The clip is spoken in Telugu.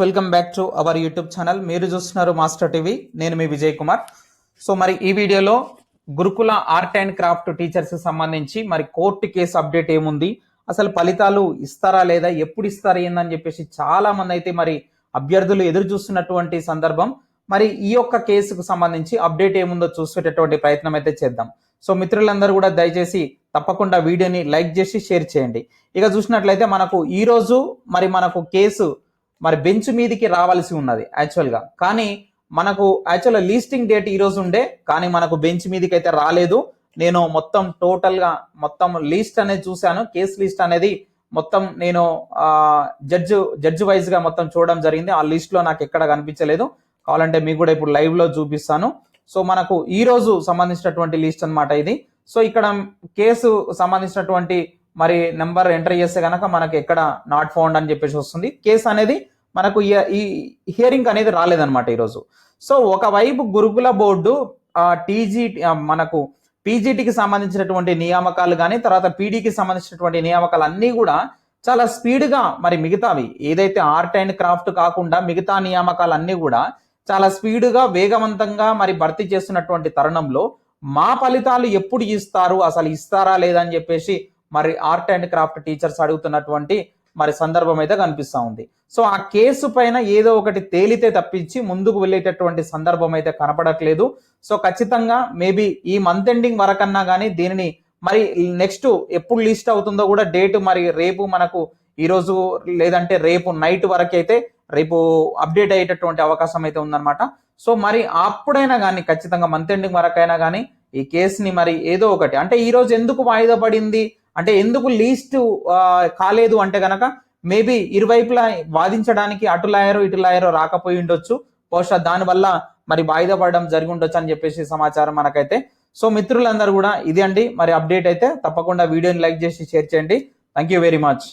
Welcome back to our YouTube channel. మీరు చూస్తున్నారు మాస్టర్ టీవీ. నేను మీ విజయ్ కుమార్. సో మరి ఈ వీడియోలో గురుకుల ఆర్ట్ అండ్ క్రాఫ్ట్ టీచర్స్ సంబంధించి మరి కోర్టు కేసు అప్డేట్ ఏముంది? అసలు ఫలితాలు ఇస్తారా లేదా? ఎప్పుడు ఇస్తారా? ఏందని చెప్పేసి చాలా మంది అయితే మరి అభ్యర్థులు ఎదురు చూస్తున్నటువంటి సందర్భం. మరి ఈ యొక్క కేసుకు సంబంధించి అప్డేట్ ఏముందో చూసేటటువంటి ప్రయత్నం అయితే చేద్దాం. సో మిత్రులందరూ కూడా దయచేసి తప్పకుండా వీడియోని లైక్ చేసి షేర్ చేయండి. ఇక చూసినట్లయితే మనకు ఈ రోజు మరి మనకు కేసు మరి బెంచ్ మీదికి రావాల్సి ఉన్నది యాక్చువల్గా కానీ మనకు యాక్చువల్గా లీస్టింగ్ డేట్ ఈరోజు ఉండే కానీ మనకు బెంచ్ మీదకి అయితే రాలేదు. నేను మొత్తం టోటల్గా మొత్తం లీస్ట్ అనేది చూశాను. కేస్ లిస్ట్ అనేది మొత్తం నేను జడ్జ్ జడ్జ్ వైజ్గా మొత్తం చూడడం జరిగింది. ఆ లిస్ట్లో నాకు ఎక్కడ కనిపించలేదు. కావాలంటే మీకు కూడా ఇప్పుడు లైవ్లో చూపిస్తాను. సో మనకు ఈ రోజు సంబంధించినటువంటి లిస్ట్ అన్నమాట ఇది. సో ఇక్కడ కేసు సంబంధించినటువంటి మరి నెంబర్ ఎంటర్ చేస్తే కనుక మనకి ఎక్కడ నాట్ ఫౌండ్ అని చెప్పేసి వస్తుంది. కేసు అనేది మనకు ఈ- ఈ హియరింగ్ అనేది రాలేదన్నమాట ఈరోజు. సో ఒకవైపు గురుకుల బోర్డు టీజీ మనకు పీజీటీకి సంబంధించినటువంటి నియామకాలు కానీ తర్వాత పీడీకి సంబంధించినటువంటి నియామకాలు అన్నీ కూడా చాలా స్పీడ్గా మరి మిగతావి. ఏదైతే ఆర్ట్ అండ్ క్రాఫ్ట్ కాకుండా మిగతా నియామకాలు అన్నీ కూడా చాలా స్పీడ్గా వేగవంతంగా మరి భర్తీ చేస్తున్నటువంటి తరుణంలో మా ఫలితాలు ఎప్పుడు ఇస్తారు? అసలు ఇస్తారా లేదా అని చెప్పేసి మరి ఆర్ట్ అండ్ క్రాఫ్ట్ టీచర్స్ అడుగుతున్నటువంటి మరి సందర్భం అయితే కనిపిస్తూ ఉంది. సో ఆ కేసు పైన ఏదో ఒకటి తేలితే తప్పించి ముందుకు వెళ్ళేటటువంటి సందర్భం అయితే కనపడట్లేదు. సో ఖచ్చితంగా మేబీ ఈ మంత్ ఎండింగ్ వరకన్నా కానీ దీనిని మరి నెక్స్ట్ ఎప్పుడు లిస్ట్ అవుతుందో కూడా డేట్ మరి రేపు మనకు ఈరోజు లేదంటే రేపు నైట్ వరకు అయితే రేపు అప్డేట్ అయ్యేటటువంటి అవకాశం అయితే ఉందన్నమాట. సో మరి అప్పుడైనా కానీ ఖచ్చితంగా మంత్ ఎండింగ్ వరకైనా కానీ ఈ కేసుని మరి ఏదో ఒకటి అంటే ఈరోజు ఎందుకు వాయిదా పడింది? అంటే ఎందుకు లీస్ట్ కాలేదు అంటే గనక మేబీ ఇరువైపులా వాదించడానికి అటు లాయరో ఇటు లాయరో రాకపోయి ఉండొచ్చు. బహుశా దానివల్ల మరి వాయిదా పడడం జరిగి ఉండొచ్చు అని చెప్పేసి సమాచారం మనకైతే. సో మిత్రులందరూ కూడా ఇది అండి. మరి అప్డేట్ అయితే తప్పకుండా వీడియోని లైక్ చేసి షేర్ చేయండి. Thank you very much